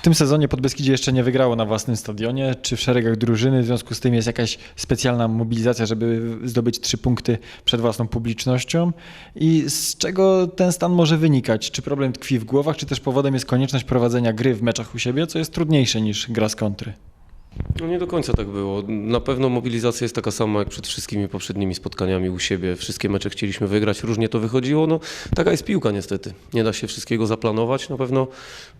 W tym sezonie Podbeskidzie jeszcze nie wygrało na własnym stadionie. Czy w szeregach drużyny w związku z tym jest jakaś specjalna mobilizacja, żeby zdobyć trzy punkty przed własną publicznością? I z czego ten stan może wynikać? Czy problem tkwi w głowach, czy też powodem jest konieczność prowadzenia gry w meczach u siebie, co jest trudniejsze niż gra z kontry? No nie do końca tak było. Na pewno mobilizacja jest taka sama jak przed wszystkimi poprzednimi spotkaniami u siebie. Wszystkie mecze chcieliśmy wygrać, różnie to wychodziło. No, taka jest piłka niestety. Nie da się wszystkiego zaplanować. Na pewno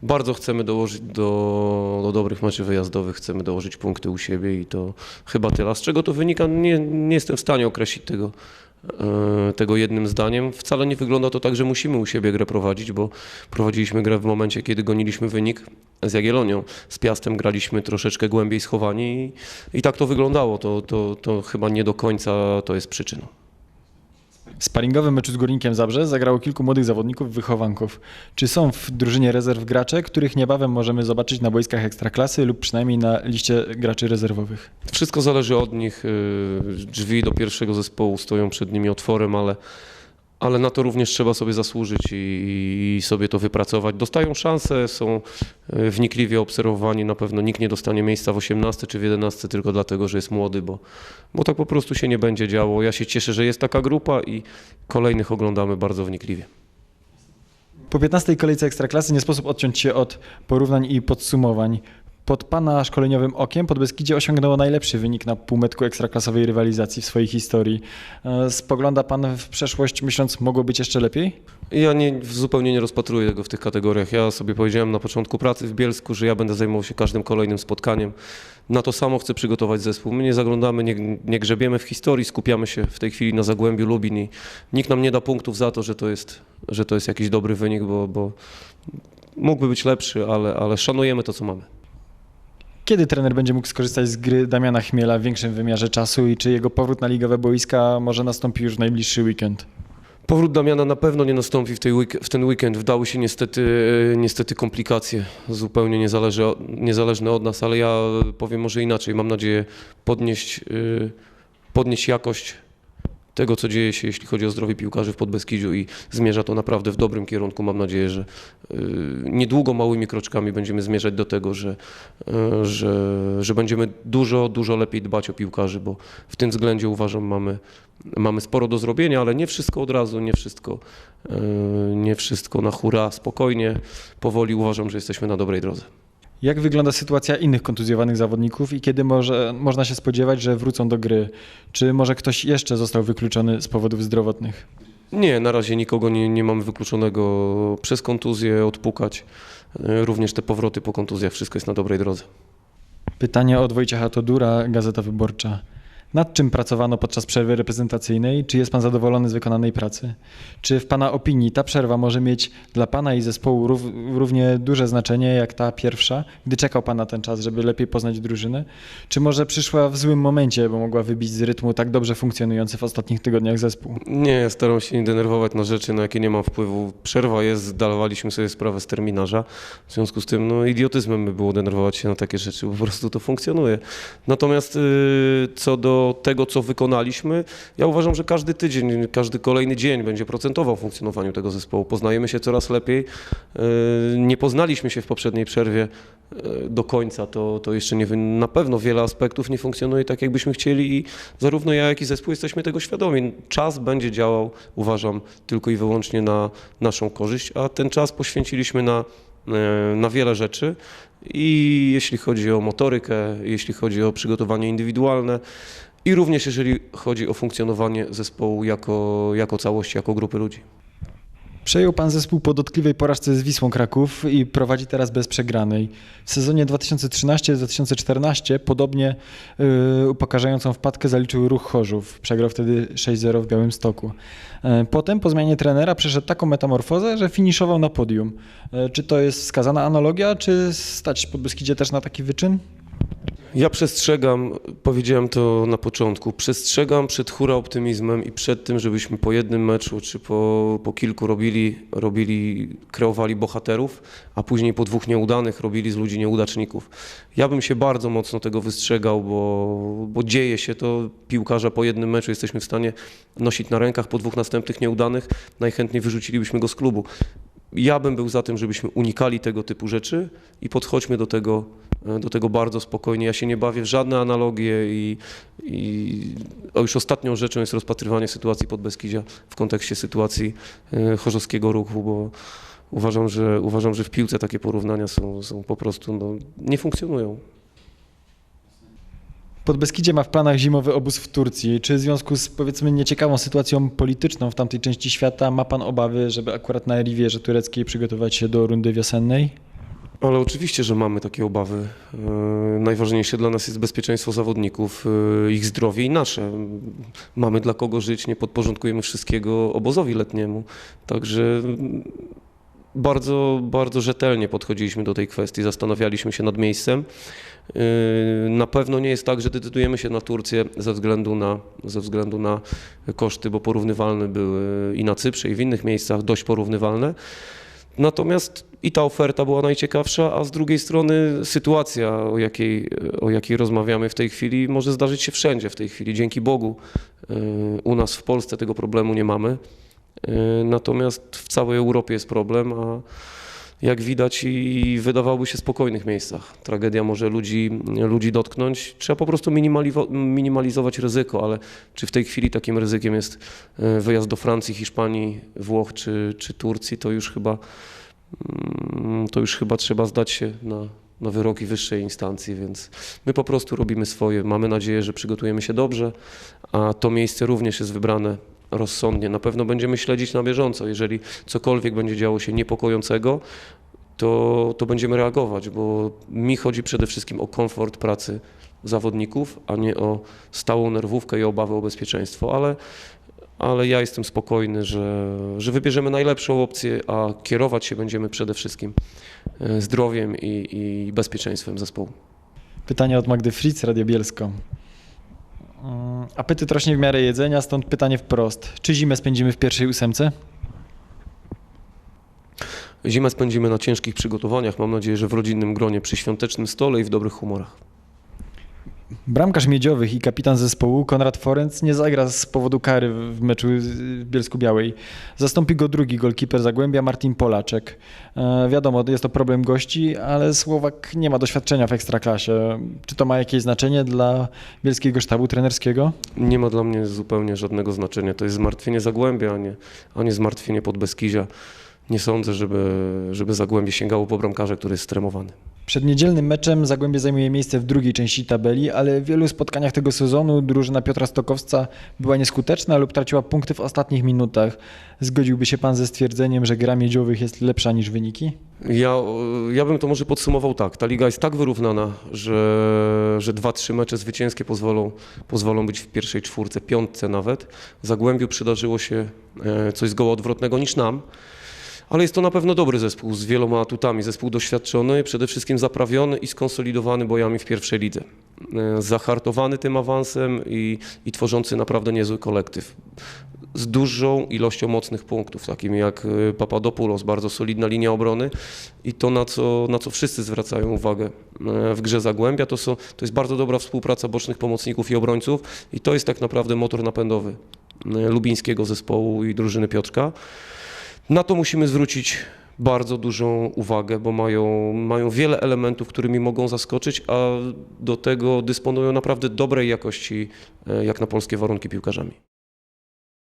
bardzo chcemy dołożyć do, do dobrych meczów wyjazdowych, chcemy dołożyć punkty u siebie i to chyba tyle. Z czego to wynika? Nie, nie jestem w stanie określić tego, e, tego jednym zdaniem. Wcale nie wygląda to tak, że musimy u siebie grę prowadzić, bo prowadziliśmy grę w momencie, kiedy goniliśmy wynik z Jagiellonią. Z Piastem graliśmy troszeczkę głębiej schowani i, i tak to wyglądało. To, to, to chyba nie do końca to jest przyczyną. Sparingowym meczu z Górnikiem Zabrze zagrało kilku młodych zawodników wychowanków. Czy są w drużynie rezerw gracze, których niebawem możemy zobaczyć na boiskach Ekstraklasy lub przynajmniej na liście graczy rezerwowych? Wszystko zależy od nich. y, Drzwi do pierwszego zespołu stoją przed nimi otworem, ale, ale na to również trzeba sobie zasłużyć i, i sobie to wypracować. Dostają szansę, są y, wnikliwie obserwowani. Na pewno nikt nie dostanie miejsca w 18 czy w 11 tylko dlatego, że jest młody, bo, bo tak po prostu się nie będzie działo. Ja się cieszę, że jest taka grupa i kolejnych oglądamy bardzo wnikliwie. Po 15 kolejce Ekstraklasy nie sposób odciąć się od porównań i podsumowań. Pod Pana szkoleniowym okiem Podbeskidzie osiągnęło najlepszy wynik na półmetku ekstraklasowej rywalizacji w swojej historii. E, Spogląda Pan w przeszłość myśląc, mogło być jeszcze lepiej? Ja nie, zupełnie nie rozpatruję tego w tych kategoriach. Ja sobie powiedziałem na początku pracy w Bielsku, że ja będę zajmował się każdym kolejnym spotkaniem. Na to samo chcę przygotować zespół. My nie zaglądamy, nie, nie grzebiemy w historii, skupiamy się w tej chwili na Zagłębiu Lubin i nikt nam nie da punktów za to, że to jest, że to jest jakiś dobry wynik, bo, bo mógłby być lepszy, ale, ale szanujemy to, co mamy. Kiedy trener będzie mógł skorzystać z gry Damiana Chmiela w większym wymiarze czasu i czy jego powrót na ligowe boiska może nastąpić już w najbliższy weekend? Powrót Damiana na pewno nie nastąpi w, week- w ten weekend. Wdały się niestety, e, niestety komplikacje, zupełnie nie zależy, o- niezależne od nas, ale ja powiem może inaczej. Mam nadzieję podnieść, e, podnieść jakość tego, co dzieje się, jeśli chodzi o zdrowie piłkarzy w Podbeskidziu i zmierza to naprawdę w dobrym kierunku. Mam nadzieję, że e, niedługo małymi kroczkami będziemy zmierzać do tego, że, e, że, że będziemy dużo, dużo lepiej dbać o piłkarzy, bo w tym względzie uważam mamy, mamy sporo do zrobienia, ale nie wszystko od razu, nie wszystko, e, nie wszystko na hura, spokojnie, powoli uważam, że jesteśmy na dobrej drodze. Jak wygląda sytuacja innych kontuzjowanych zawodników i kiedy może, można się spodziewać, że wrócą do gry? Czy może ktoś jeszcze został wykluczony z powodów zdrowotnych? Nie, na razie nikogo nie, nie mamy wykluczonego przez kontuzję odpukać. E, Również te powroty po kontuzjach, wszystko jest na dobrej drodze. Pytanie od Wojciecha Todura, Gazeta Wyborcza. Nad czym pracowano podczas przerwy reprezentacyjnej? Czy jest Pan zadowolony z wykonanej pracy? Czy w Pana opinii ta przerwa może mieć dla Pana i zespołu rów, równie duże znaczenie jak ta pierwsza, gdy czekał Pan na ten czas, żeby lepiej poznać drużynę? Czy może przyszła w złym momencie, bo mogła wybić z rytmu tak dobrze funkcjonujący w ostatnich tygodniach zespół? Nie, staram się nie denerwować na rzeczy, na jakie nie mam wpływu. Przerwa jest, zdawaliśmy sobie sprawę z terminarza. W związku z tym, no, idiotyzmem by było denerwować się na takie rzeczy, po prostu to funkcjonuje. Natomiast y, co do tego, co wykonaliśmy, ja uważam, że każdy tydzień, każdy kolejny dzień będzie procentował funkcjonowaniu tego zespołu. Poznajemy się coraz lepiej. Y, nie poznaliśmy się w poprzedniej przerwie y, do końca, to, to jeszcze nie, na pewno wiele aspektów nie funkcjonuje tak, jakbyśmy chcieli i zarówno ja, jak i zespół jesteśmy tego świadomi. Czas będzie działał, uważam, tylko i wyłącznie na naszą korzyść, a ten czas poświęciliśmy na, e, na wiele rzeczy i jeśli chodzi o motorykę, jeśli chodzi o przygotowanie indywidualne i również jeżeli chodzi o funkcjonowanie zespołu jako, jako całości, jako grupy ludzi. Przejął Pan zespół po dotkliwej porażce z Wisłą Kraków i prowadzi teraz bez przegranej. W sezonie 2013-2014 podobnie yy, upokarzającą wpadkę zaliczył Ruch Chorzów. Przegrał wtedy 6-0 w Białymstoku. Yy, potem po zmianie trenera przeszedł taką metamorfozę, że finiszował na podium. Yy, czy to jest wskazana analogia, czy stać po Beskidzie też na taki wyczyn? Ja przestrzegam, powiedziałem to na początku, przestrzegam przed hura optymizmem i przed tym, żebyśmy po jednym meczu czy po, po kilku robili, robili, kreowali bohaterów, a później po dwóch nieudanych robili z ludzi nieudaczników. Ja bym się bardzo mocno tego wystrzegał, bo, bo dzieje się to. Piłkarza po jednym meczu jesteśmy w stanie nosić na rękach, po dwóch następnych nieudanych najchętniej wyrzucilibyśmy go z klubu. ja bym był za tym, żebyśmy unikali tego typu rzeczy i podchodźmy do tego, do tego bardzo spokojnie. Ja się nie bawię w żadne analogie i, i już ostatnią rzeczą jest rozpatrywanie sytuacji Podbeskidzia w kontekście sytuacji e, chorzowskiego ruchu, bo uważam, że, uważam, że w piłce takie porównania są, są po prostu, no, nie funkcjonują. Podbeskidzie ma w planach zimowy obóz w Turcji. Czy w związku z powiedzmy nieciekawą sytuacją polityczną w tamtej części świata ma pan obawy, żeby akurat na Rivierze Tureckiej przygotować się do rundy wiosennej? Ale oczywiście, że mamy takie obawy. E, Najważniejsze dla nas jest bezpieczeństwo zawodników, e, ich zdrowie i nasze. Mamy dla kogo żyć, nie podporządkujemy wszystkiego obozowi letniemu. Także mm, bardzo, bardzo rzetelnie podchodziliśmy do tej kwestii, zastanawialiśmy się nad miejscem. E, Na pewno nie jest tak, że decydujemy się na Turcję ze względu na, ze względu na koszty, bo porównywalne były i na Cyprze, i w innych miejscach dość porównywalne. Natomiast i ta oferta była najciekawsza, a z drugiej strony sytuacja, o jakiej, o jakiej rozmawiamy w tej chwili, może zdarzyć się wszędzie w tej chwili. Dzięki Bogu y, u nas w Polsce tego problemu nie mamy. Y, Natomiast w całej Europie jest problem, a jak widać i wydawałoby się spokojnych miejscach. Tragedia może ludzi, ludzi dotknąć. Trzeba po prostu minimalizować ryzyko, ale czy w tej chwili takim ryzykiem jest e, wyjazd do Francji, Hiszpanii, Włoch czy, czy Turcji, to już chyba mm, to już chyba trzeba zdać się na, na wyroki wyższej instancji, więc my po prostu robimy swoje. Mamy nadzieję, że przygotujemy się dobrze, a to miejsce również jest wybrane rozsądnie. Na pewno będziemy śledzić na bieżąco. Jeżeli cokolwiek będzie działo się niepokojącego, to, to będziemy reagować, bo mi chodzi przede wszystkim o komfort pracy zawodników, a nie o stałą nerwówkę i obawę o bezpieczeństwo, ale, ale ja jestem spokojny, że, że wybierzemy najlepszą opcję, a kierować się będziemy przede wszystkim e, zdrowiem i, i bezpieczeństwem zespołu. Pytanie od Magdy Fritz, Radio Bielsko. Mm, Apetyt rośnie w miarę jedzenia, stąd pytanie wprost. Czy zimę spędzimy w pierwszej ósemce? Zimę spędzimy na ciężkich przygotowaniach, mam nadzieję, że w rodzinnym gronie, przy świątecznym stole i w dobrych humorach. Bramkarz Miedziowych i kapitan zespołu Konrad Forenc nie zagra z powodu kary w meczu w Bielsku-Białej. Zastąpi go drugi golkiper Zagłębia Martin Polaczek. E, wiadomo, jest to problem gości, ale Słowak nie ma doświadczenia w Ekstraklasie. Czy to ma jakieś znaczenie dla bielskiego sztabu trenerskiego? Nie ma dla mnie zupełnie żadnego znaczenia. To jest zmartwienie Zagłębia, a nie, a nie zmartwienie Podbeskizia. Nie sądzę, żeby, żeby Zagłębie sięgało po bramkarza, który jest stremowany. Przed niedzielnym meczem Zagłębie zajmuje miejsce w drugiej części tabeli, ale w wielu spotkaniach tego sezonu drużyna Piotra Stokowca była nieskuteczna lub traciła punkty w ostatnich minutach. Zgodziłby się pan ze stwierdzeniem, że gra Miedziowych jest lepsza niż wyniki? Ja, ja bym to może podsumował tak. Ta liga jest tak wyrównana, że, że dwa, trzy mecze zwycięskie pozwolą, pozwolą być w pierwszej czwórce, piątce nawet. Zagłębiu przydarzyło się e, coś zgoła odwrotnego niż nam. Ale jest to na pewno dobry zespół z wieloma atutami. Zespół doświadczony, przede wszystkim zaprawiony i skonsolidowany bojami w pierwszej lidze. E, Zahartowany tym awansem i, i tworzący naprawdę niezły kolektyw. Z dużą ilością mocnych punktów, takimi jak e, Papadopoulos, bardzo solidna linia obrony i to, na co, na co wszyscy zwracają uwagę e, w grze Zagłębia, to, są, to jest bardzo dobra współpraca bocznych pomocników i obrońców i to jest tak naprawdę motor napędowy lubińskiego zespołu i drużyny Piotrka. Na to musimy zwrócić bardzo dużą uwagę, bo mają, mają wiele elementów, którymi mogą zaskoczyć, a do tego dysponują naprawdę dobrej jakości, e, jak na polskie warunki piłkarzami.